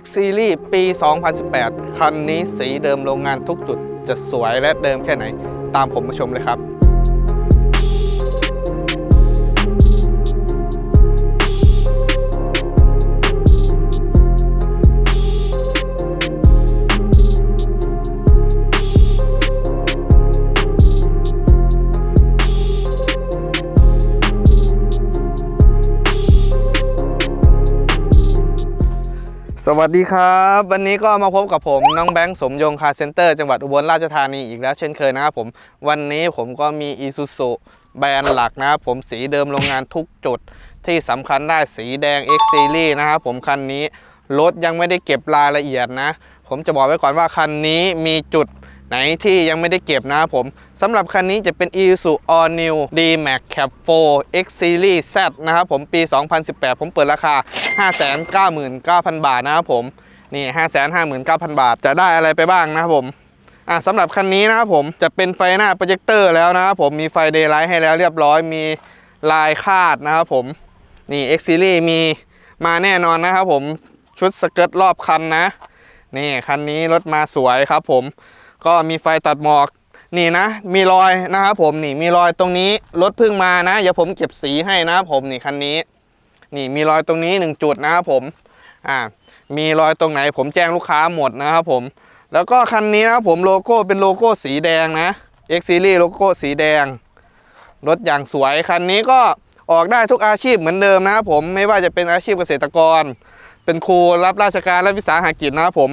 X Series ปี 2018 คันนี้สีเดิมโรงงานทุกจุดจะสวยและเดิมแค่ไหน ตามผมมาชมเลยครับ สวัสดีครับ วันนี้ก็มาพบกับผมน้องแบงค์สมยงคาเซ็นเตอร์จังหวัดอุบลราชธานีอีกแล้วเช่นเคยนะครับผมวันนี้ผมก็มี i s u z u แบรนด์หลักนะครับผมสีเดิมโรงงานทุกจุด ที่สำคัญได้สีแดง X Series นะครับผมคันนี้รถยังไม่ได้เก็บรายละเอียดนะ ผมจะบอกไว้ก่อนว่าคันนี้มีจุด ไหนที่ยังไม่ได้เก็บนะครับผมสำหรับคันนี้จะเป็น Isuzu All New D-Max Cap 4 X Series Z นะครับผมปี 2018 ผมเปิดราคา 599,000 บาทนะครับผม นี่ 559,000 บาทจะได้อะไรไปบ้างนะครับผมอะสำหรับคันนี้นะครับผมจะเป็นไฟหน้าโปรเจคเตอร์แล้วนะครับผมมีไฟเดย์ไลท์ให้แล้วเรียบร้อยมีลายคาดนะครับผม นี่ X Series มีมาแน่นอนนะครับผมชุดสเกิร์ตรอบคันนะ นี่คันนี้รถมาสวยครับผม ก็มีไฟตัดหมอกนี่นะ มีรอยนะครับผมนี่มีรอยตรงนี้รถเพิ่งมานะเดี๋ยวผมเก็บสีให้นะครับผมนี่คันนี้ นี่มีรอยตรงนี้หนึ่งจุดนะครับผมอ่ามีรอยตรงไหน ผมแจ้งลูกค้าหมดนะครับผมแล้วก็คันนี้นะครับผมโลโก้เป็นโลโก้สีแดงนะ X Series โลโก้สีแดงรถอย่างสวยคันนี้ก็ออกได้ทุกอาชีพเหมือนเดิมนะครับผมไม่ว่าจะเป็นอาชีพเกษตรกร เป็นครูรับราชการและวิสาหกิจนะครับผม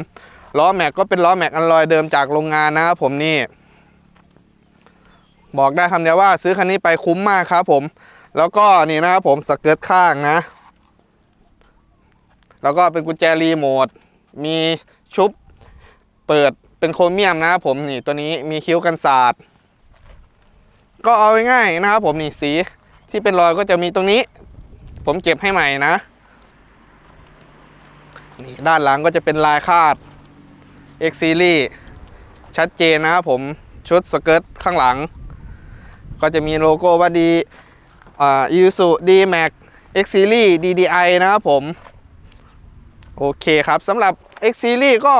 ล้อแม็กก็เป็นล้อแม็กอันลอยเดิมจากโรงงานนะครับผมนี่ บอกได้คำเดียวว่าซื้อคันนี้ไปคุ้มมากครับผม แล้วก็นี่นะครับผมสเกิร์ตข้างนะ แล้วก็เป็นกุญแจรีโมท มีชุบเปิดเป็นโครเมียมนะครับผมนี่ตัวนี้มีคิ้วกันศาสตร์ก็เอาง่ายๆนะครับผมนี่สีที่เป็นรอยก็จะมีตรงนี้ ผมเก็บให้ใหม่นะ นี่ด้านหลังก็จะเป็นลายคาด X Series ชัดเจนนะครับผมชุดสเกิร์ตข้างหลัง ก็จะมีโลโก้ว่าดีอ่า Isuzu D-Max X Series DDI นะครับผม โอเคครับสำหรับ X Series ก็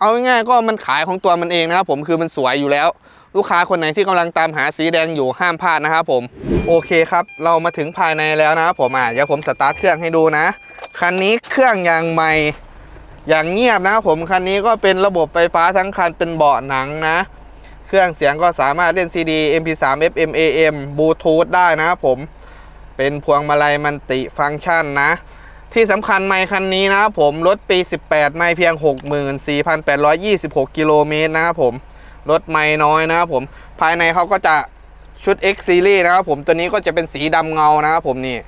เอาง่ายๆก็มันขายของตัวมันเองนะครับผมคือมันสวยอยู่แล้ว ลูกค้าคนไหนที่กำลังตามหาสีแดงอยู่ห้ามพลาดนะครับผม โอเคครับ เรามาถึงภายในแล้วนะครับผมอะเดี๋ยวผมสตาร์ทเครื่องให้ดูนะ คันนี้เครื่องยางใหม่ อย่างเงียบนะครับผมคันนี้ก็เป็นระบบไฟฟ้าทั้งคันเป็นเบาะหนังนะ เครื่องเสียงก็สามารถเล่น CD MP3 FM AM Bluetooth ได้นะครับผมเป็นพวงมาลัยมันติฟังก์ชันนะ ที่สำคัญไมค์คันนี้นะครับผมรถปี 18 ไม่เพียง 64,826 กิโลเมตรนะครับผมรถไม่น้อยนะครับผมภายในเขาก็จะชุด X Series นะครับผมตัวนี้ก็จะเป็นสีดำเงานะครับผมนี่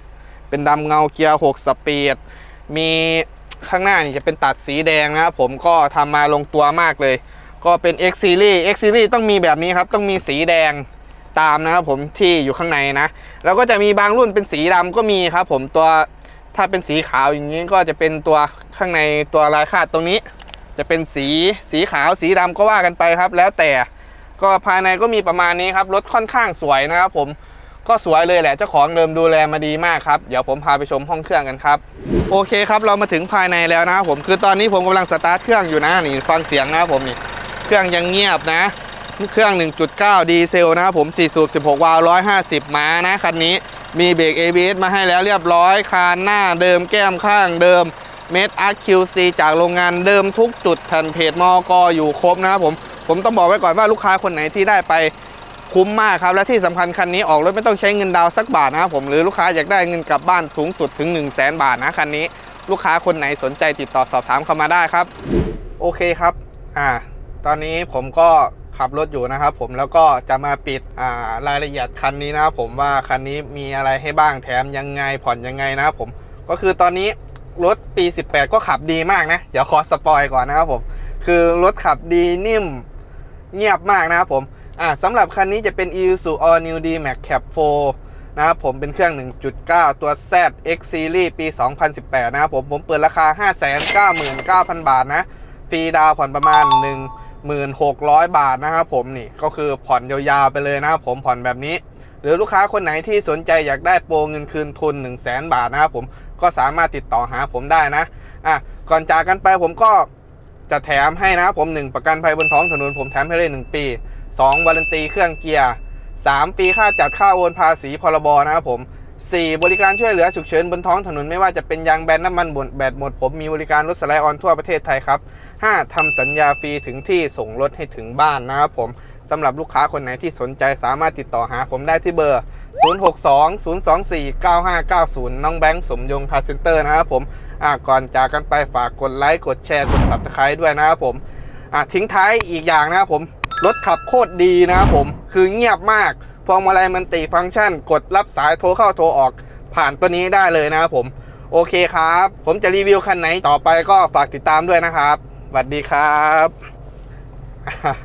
เป็นดำเงาเกียร์ 6 สปีดมี ข้างหน้านี่จะเป็นตัดสีแดงนะครับผมก็ทำมาลงตัวมากเลย ก็เป็น X Series X Series ต้องมีแบบนี้ครับ ต้องมีสีแดงตามนะครับผมที่อยู่ข้างในนะ แล้วก็จะมีบางรุ่นเป็นสีดำก็มีครับ ผมตัวถ้าเป็นสีขาวอย่างนี้ก็จะเป็นตัวข้างในตัวลายคาดตรงนี้ จะเป็นสีสีขาวสีดำก็ว่ากันไปครับ แล้วแต่ก็ภายในก็มีประมาณนี้ครับรถค่อนข้างสวยนะครับผม ก็สวยเลยแหละเจ้าของเดิมดูแลมาดีมากครับเดี๋ยวผมพาไปชมห้องเครื่องกันครับ โอเคครับเรามาถึงภายในแล้วนะครับผมคือตอนนี้ผมกำลังสตาร์ทเครื่องอยู่นะนี่ฟังเสียงนะครับผมนี่เครื่องยังเงียบนะเครื่อง 1.9 ดีเซลนะครับผม 4 สูบ 16 วาล์ว150 ม้านะคันนี้มีเบรก ABS มาให้แล้วเรียบร้อย คานหน้าเดิมแก้มข้างเดิมเมดอาร์คิวซีจากโรงงานเดิมทุกจุดแผ่นเพจมอกอยู่ครบนะครับผม ผมต้องบอกไว้ก่อนว่าลูกค้าคนไหนที่ได้ไป คุ้มมากครับ และที่สำคัญคันนี้ออกรถไม่ต้องใช้เงินดาวสักบาทนะครับผมหรือลูกค้าอยากได้เงินกลับบ้านสูงสุดถึง 1 0 0 0 0แบาทนะคันนี้ ลูกค้าคนไหนสนใจติดต่อสอบถามเข้ามาได้ครับ โอเคครับอ่าตอนนี้ผมก็ขับรถอยู่นะครับผมแล้วก็จะมาปิดอ่ารายละเอียดคันนี้นะครับผมว่าคันนี้มีอะไรให้บ้างแถมยังไงผ่อนยังไงนะครับผมก็คือตอนนี้รถปี 18 ก็ขับดีมากนะเดี๋ยวขอสปอยก่อนนะครับผมคือรถขับดีนิ่มเงียบมากนะครับผม อ่าสำหรับคันนี้จะเป็น Isuzu All New D-Max Cap 4นะครับผมเป็นเครื่อง 1.9 ตัว Z X Series ปี 2018 นะครับผมผมเปิดราคา 599,000 บาทนะ ฟรีดาวผ่อนประมาณ 1,600 บาทนะครับผมนี่ก็คือผ่อนยาวๆไปเลยนะครับผมผ่อนแบบนี้ หรือลูกค้าคนไหนที่สนใจอยากได้โปรเงินคืนทุน 1 0 0 0 0แบาทนะครับผมก็สามารถติดต่อหาผมได้นะอะก่อนจากกันไปผมก็จะแถมให้นะครับผม 1 ประกันภัยบนท้องถนนผมแถมให้เลย 1 ปี 2วารันตีเครื่องเกียร์ 3 ปีค่าจัดค่าโอนภาษีพรบนะครับผม 4 บริการช่วยเหลือฉุกเฉินบนท้องถนนไม่ว่าจะเป็นยางแบนน้ำมันบนแบตหมด ผมมีบริการรถสไลด์ออนทั่วประเทศไทยครับ 5ทำสัญญาฟรีถึงที่ส่งรถให้ถึงบ้านนะครับผมสำหรับลูกค้าคนไหนที่สนใจสามารถติดต่อหาผมได้ที่เบอร์ 0620249590 น้องแบงค์สมยงคาเซ็นเตอร์นะครับผมก่อนจากกันไปฝากกดไลค์กดแชร์กด subscribe ด้วยนะครับผม อะทิ้งท้ายอีกอย่างนะครับผมรถขับโคตรดีนะครับผมคือเงียบมากพวงมาลัยมันตีฟังก์ชัน กดรับสายโทรเข้าโทรออกผ่านตัวนี้ได้เลยนะครับผมโอเคครับ ผมจะรีวิวคันไหนต่อไปก็ฝากติดตามด้วยนะครับสวัสดีครับ